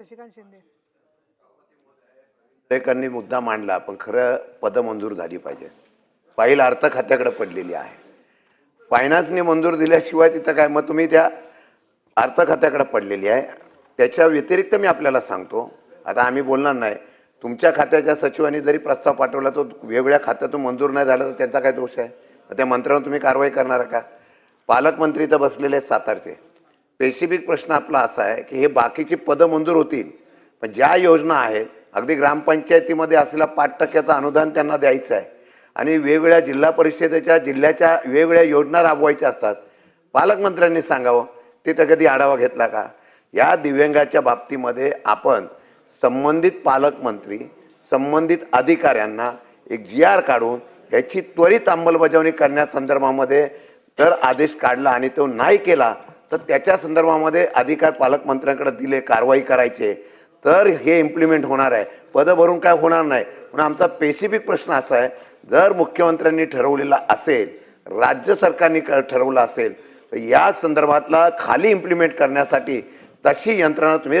शशिकांत शिंदे. नागरिकांनी मुद्दा मांडला पण खरं पदं मंजूर झाली पाहिजे. फाईल अर्थ खात्याकडे पडलेली आहे. फायनान्सने मंजूर दिल्याशिवाय तिथं काय? मग तुम्ही त्या अर्थ खात्याकडे पडलेली आहे. त्याच्या व्यतिरिक्त मी आपल्याला सांगतो आता आम्ही बोलणार नाही. तुमच्या खात्याच्या सचिवांनी जरी प्रस्ताव पाठवला तो वेगवेगळ्या खात्यातून मंजूर नाही झाला तर त्यांचा काय दोष आहे? त्या मंत्र्यांवर तुम्ही कारवाई करणार का? पालकमंत्री तर बसलेले आहेत सातारचे. स्पेसिफिक प्रश्न आपला असा आहे की हे बाकीची पदं मंजूर होतील. पण ज्या योजना आहेत अगदी ग्रामपंचायतीमध्ये असलेला पाच टक्क्याचं अनुदान त्यांना द्यायचं आहे. आणि वेगवेगळ्या जिल्हा परिषदेच्या जिल्ह्याच्या वेगवेगळ्या योजना राबवायच्या असतात. पालकमंत्र्यांनी सांगावं तिथं कधी आढावा घेतला का? या दिव्यांगाच्या बाबतीमध्ये आपण संबंधित पालकमंत्री संबंधित अधिकाऱ्यांना एक जी आर काढून ह्याची त्वरित अंमलबजावणी करण्यासंदर्भामध्ये तर आदेश काढला आणि तो नाही केला तर त्याच्या संदर्भामध्ये अधिकार पालकमंत्र्यांकडे दिले कारवाई करायचे. तर हे इम्प्लिमेंट होणार आहे. पदं भरून काय होणार नाही. म्हणून आमचा स्पेसिफिक प्रश्न असा आहे जर मुख्यमंत्र्यांनी ठरवलेला असेल राज्य सरकारने क- ठरवलं असेल तर या संदर्भातला खाली इम्प्लिमेंट करण्यासाठी तशी यंत्रणा तुम्ही